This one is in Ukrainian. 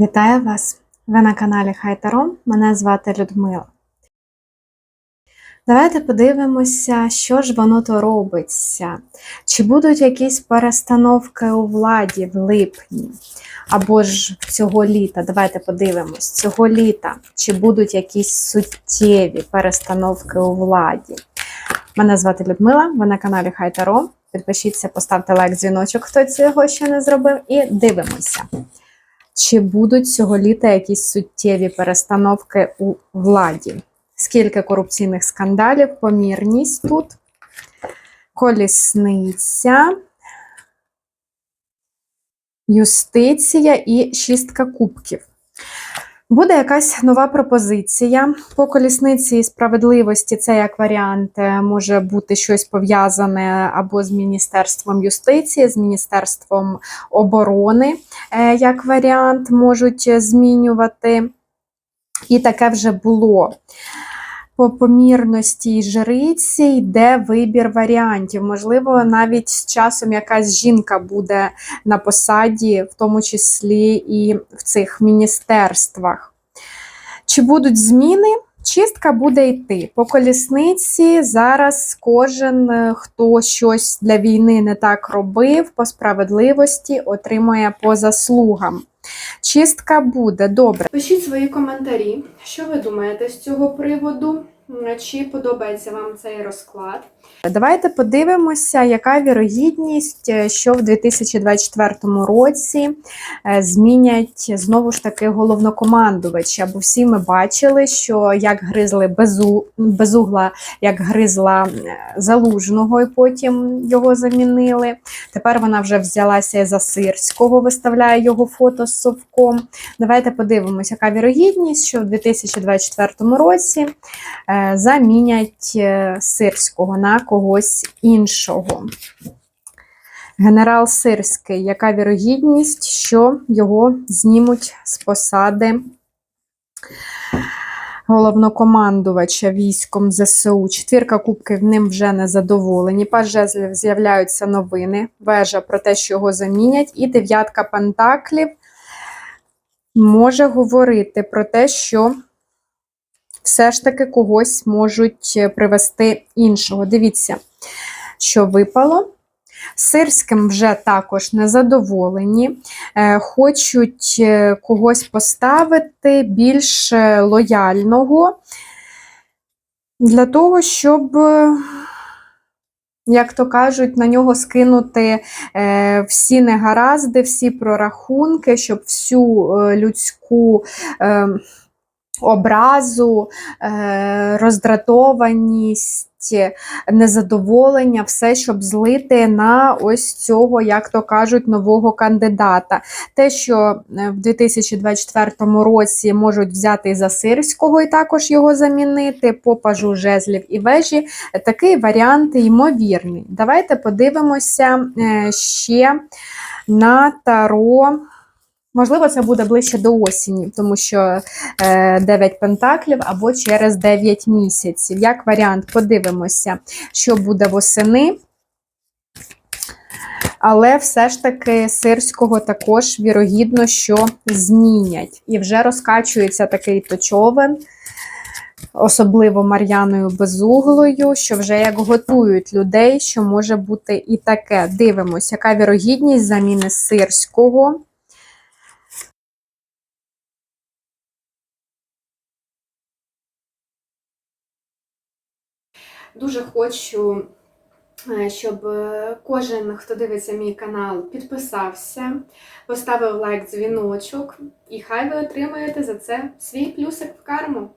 Вітаю вас! Ви на каналі Хайтаро. Мене звати Людмила. Давайте подивимося, що ж воно то робиться. Чи будуть якісь перестановки у владі в липні? Або ж цього літа. Давайте подивимось, цього літа, чи будуть якісь суттєві перестановки у владі. Мене звати Людмила, ви на каналі Хайтаро. Підпишіться, поставте лайк, дзвіночок, хто цього ще не зробив, і дивимося. Чи будуть цього літа якісь суттєві перестановки у владі? Скільки корупційних скандалів, помірність тут, колісниця, юстиція і шістка кубків. Буде якась нова пропозиція. По колісниці і справедливості це як варіант е, може бути щось пов'язане або з Міністерством юстиції, з Міністерством оборони, е, як варіант, можуть змінювати. І таке вже було. По помірності жриці йде вибір варіантів. Можливо, навіть з часом якась жінка буде на посаді, в тому числі і в цих міністерствах. Чи будуть зміни? Чистка буде йти. По колісниці зараз кожен, е, хто щось для війни не так робив, по справедливості отримує по заслугам. Чистка буде добре. Пишіть свої коментарі, що ви думаєте з цього приводу. Чи подобається вам цей розклад? Давайте подивимося, яка вірогідність, е, що в 2024 році е, змінять знову ж таки головнокомандувача. Бо всі ми бачили, що як гризли безу, безугла, як гризла е, залужного, і потім його замінили. Тепер вона вже взялася за Сирського, виставляє його фото з совком. Давайте подивимося, яка вірогідність, що в 2024 році замінять Сирського на когось іншого. Генерал Сирський, яка вірогідність, що його знімуть з посади головнокомандувача військом ЗСУ? Четвірка кубків ним вже не задоволені. Паж жезлів з'являються новини, вежа про те, що його замінять, і дев'ятка пентаклів може говорити про те, що все ж таки когось можуть привести іншого. Дивіться, що випало. Сирським вже також незадоволені, хочуть е, когось поставити більш лояльного для того, щоб, як то кажуть, на нього скинути е, всі негаразди, всі прорахунки, щоб всю е, людську образу, роздратованість, незадоволення, все, щоб злити на ось цього, як то кажуть, нового кандидата. Те, що в 2024 році можуть взяти за Сирського і також його замінити, по пажу жезлів і вежі, такий варіант ймовірний. Давайте подивимося ще на таро. Можливо, це буде ближче до осені, тому що 9 пентаклів або через 9 місяців. Як варіант, подивимося, що буде восени. Але все ж таки сирського також, вірогідно, що змінять. І вже розкачується такий точовен, особливо Мар'яною Безуглою, що вже як готують людей, що може бути і таке. Дивимось, яка вірогідність заміни сирського. Дуже хочу, е, щоб е, кожен, хто дивиться мій канал, підписався, поставив лайк, дзвіночок, і хай ви отримаєте за це свій плюсик в карму.